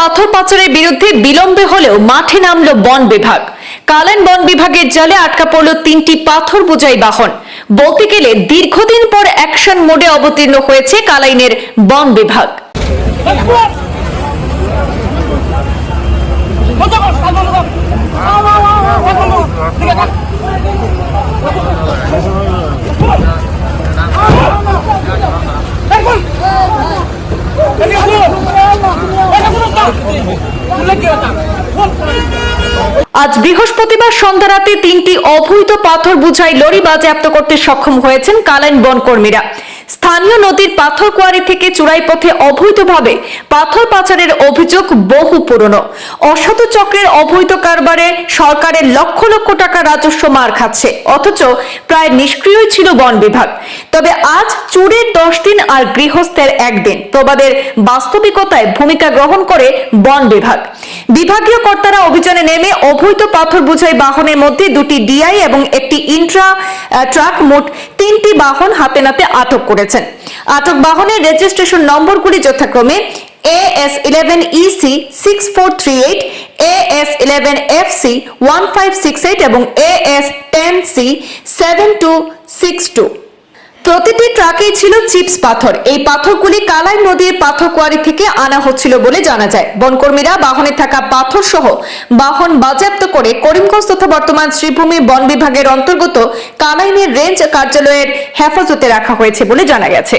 পাথর পাচারের বিরুদ্ধে বিলম্বে হলেও মাঠে নামল বন বিভাগ। কালেন বন বিভাগের জালে আটকা পড়ল তিনটি পাথর বোঝাই বাহন। বলতে গেলে দীর্ঘদিন পর অ্যাকশন মোডে অবতীর্ণ হয়েছে কালাইনের বন বিভাগ। আজ বৃহস্পতিবার সন্ধ্যা রাতে তিনটি অবৈধ পাথর বুঝাই লরি বাজেয়াপ্ত করতে সক্ষম হয়েছেন কালাইন বনকর্মীরা। স্থানীয় নদীর পাথর কোয়ারি থেকে চূড়াই পথে অবৈধভাবে পাথর পাচারের অভিযোগ বহু পুরনো। অসাধু চক্রের অবৈধ কারবারে সরকারের লক্ষ লক্ষ টাকা রাজস্ব মার খাচ্ছে। অথচ প্রায় নিষ্ক্রিয় ছিল বন বিভাগ। তবে আজ চুরের দশ দিন আর গৃহস্থের একদিন। প্রবাদের বাস্তবিকতায় ভূমিকা গ্রহণ করে বন বিভাগ। বিভাগীয় কর্তারা অভিযানে নেমে অবৈধ পাথর বোঝাই বাহনের মধ্যে দুটি ডিআই এবং একটি ইন্ট্রা ট্রাক মোট তিনটি বাহন হাতে নাতে আটক করেছেন। আটক বাহনের রেজিস্ট্রেশন নম্বরগুলি যথাক্রমে A S eleven E C six four three eight A S eleven F C one five six eight এবং A S ten C seven two six two প্রতিটি ট্রাকেই ছিল চিপস পাথর। এই পাথরগুলি কালাই নদীর পাথর কোয়ারি থেকে আনা হচ্ছিল বলে জানা যায়। বনকর্মীরা বাহনে থাকা পাথর সহ বাহন বাজেয়াপ্ত করে করিমগঞ্জ তথা বর্তমান শ্রীভূমি বন বিভাগের অন্তর্গত কালাইনের রেঞ্জ কার্যালয়ের হেফাজতে রাখা হয়েছে বলে জানা গেছে।